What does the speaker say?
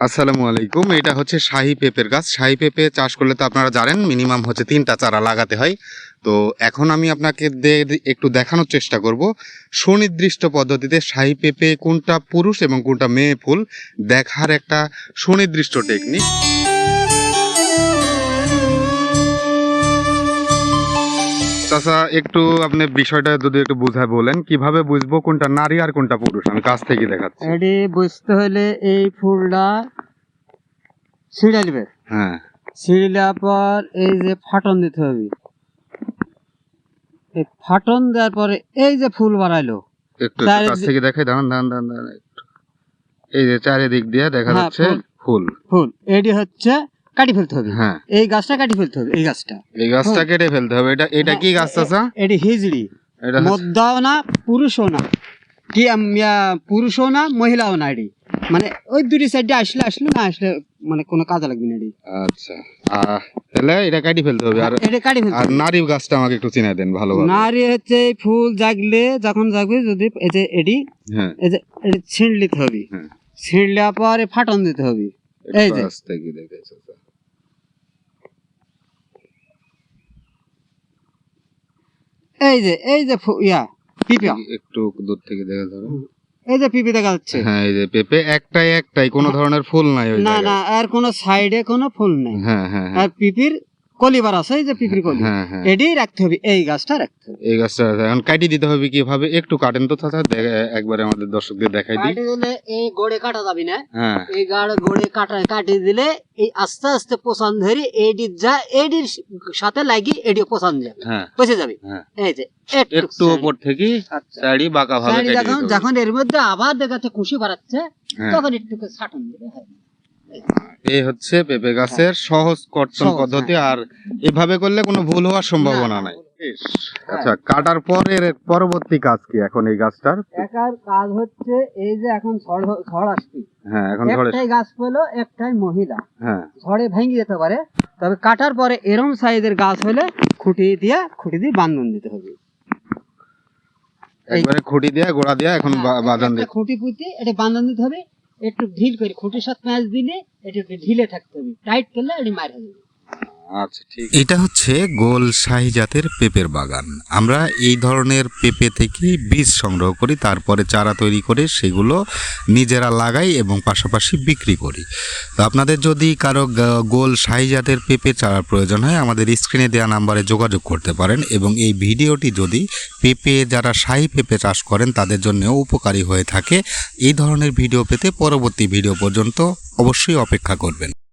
আসসালামু আলাইকুম, এটা হচ্ছে শাহি পেঁপের গাছ। শাহি পেঁপে চাষ করলে তো আপনারা জানেন, মিনিমাম হচ্ছে তিনটা চারা লাগাতে হয়। তো এখন আমি আপনাকে একটু দেখানোর চেষ্টা করব। সুনির্দিষ্ট পদ্ধতিতে শাহি পেঁপে কোনটা পুরুষ এবং কোনটা মেয়ে ফুল দেখার একটা সুনির্দিষ্ট টেকনিক চাচা একটু আপনি বিষয়টা যদি একটু বুঝায় বলেন কীভাবে বুঝব কোনটা নারী আর কোনটা পুরুষ? আমি কাছ থেকে দেখাচ্ছি। এটি বুঝতে হলে এই ফুলটা ছিঁড়াইবে হ্যাঁ। ছিঁড়ার পর এই যে ফাটন দিতে হবে। এই ফাটন দেওয়ার পরে এই যে ফুল বাড়াইলো একটু কাছ থেকে দেখাই দাঁড়ান দাঁড়ান দাঁড়ান এই যে চারিদিক দিয়ে দেখা হ্যাঁ, যাচ্ছে ফুল। ফুল। ফুল। এটি হচ্ছে কাটি ফেলতে হবে। হ্যাঁ। এই গাছটা কাটি ফেলতে হবে এই গাছটা। এই গাছটা কেটে ফেলতে হবে। এটা এটা কি গাছ চাচা? এটি হিজড়ি। মদ্দাও না পুরুষও না। কি পুরুষও না মহিলাও না এটি? মানে ওই দুটি সাইডে আসলে আসলে না আসলে মানে কোনো কাজে লাগবে না এটি। আচ্ছা। তাহলে এটা কাটি ফেলতে হবে। আর এটি কাটি ফেলতে আর নারী গাছটা আমাকে একটু চিনাই দেন ভালোভাবে। নারী হচ্ছে এই ফুল জাগলে যখন জাগবে যদি এই যে এটি হ্যাঁ। এই যে এটি ছিঁড় নিতে হবে। হ্যাঁ। ছিঁড়লে পরে ফাটন দিতে হবে। এই যে। কাছ থেকে দেখে চাচা। এই যে এই যে ইয়া পিপা একটু দূর থেকে দেখা যাবে। এই যে পিপি দেখা যাচ্ছে। হ্যাঁ এই যে পেঁপে একটাই একটাই কোনো ধরনের ফুল নাই না না আর কোনো সাইডে কোনো ফুল নাই। হ্যাঁ হ্যাঁ হ্যাঁ। আর পিপির কলিবার আছে এই যে পিপির কলি। হ্যাঁ হ্যাঁ। রাখতে হবে এই গাছটা রাখতে হবে। এই গাছটা এখন কাটি দিতে হবে কীভাবে? একটু কাটেন তো চাচা দেখে- একবারে আমাদের দর্শকদের দেখাই দিই। দিলে এই গোড়ে কাটা যাবে না। হ্যাঁ। এই গাড় গোড়ে কাটা কাটি দিলে এই আস্তে আস্তে পোষণ ধরি এডির যা এডির সাথে লাগি এডি পোষণ যাবে বসে যাবে। এই যে একটু উপর থেকে আচ্ছা। বাঁকা ভাবে যখন এর মধ্যে আবার দেখাচ্ছে খুশি বাড়াচ্ছে। তখন একটু ছাটন দিলে হয়। এই হচ্ছে পেঁপে গাছের সহজ কর্তন পদ্ধতি আর এভাবে করলে কোনো ভুল হওয়ার সম্ভাবনা নাই। আচ্ছা কাটার পরের পরবর্তী কাজ কি এখন এই গাছটার? একার কাজ হচ্ছে এই যে এখন ঝড় ঝড় আসছে। হ্যাঁ এখন ধরে একটাই গাছ পেল একটাই মহিলা। হ্যাঁ। ঝড়ে ভেঙে যেতে পারে তবে কাটার পরে এরম সাইজের গাছ হলে খুঁটি দিয়ে খুঁটি দিয়ে বান্ধন দিতে হবে। এই- একবারে খুঁটি দিয়ে গোড়া দিয়ে এখন হ্যাঁ, বাঁধান দিতে খুঁটি পুঁতে এটা বান্ধন দিতে হবে একটু ঢিল করে খুঁটির সাথে ম্যাচ দিলে একটু ঢিলে থাকতে হবে। টাইট করলে এটি মার যাবে। এটা হচ্ছে গোল শাহি জাতের পেঁপের বাগান। আমরা এই ধরনের পেঁপে থেকে বীজ সংগ্রহ করি, তারপরে চারা তৈরি করে সেগুলো নিজেরা লাগাই এবং পাশাপাশি বিক্রি করি। তো আপনাদের যদি কারও গোল শাহি জাতের পেঁপে চারার প্রয়োজন হয়, আমাদের স্ক্রিনে দেওয়া নাম্বারে যোগাযোগ করতে পারেন এবং এই ভিডিওটি যদি পেঁপে, যারা শাহি পেঁপে চাষ করেন, তাদের জন্য উপকারী হয়ে থাকে। এই ধরনের ভিডিও পেতে পরবর্তী ভিডিও পর্যন্ত অবশ্যই অপেক্ষা করবেন।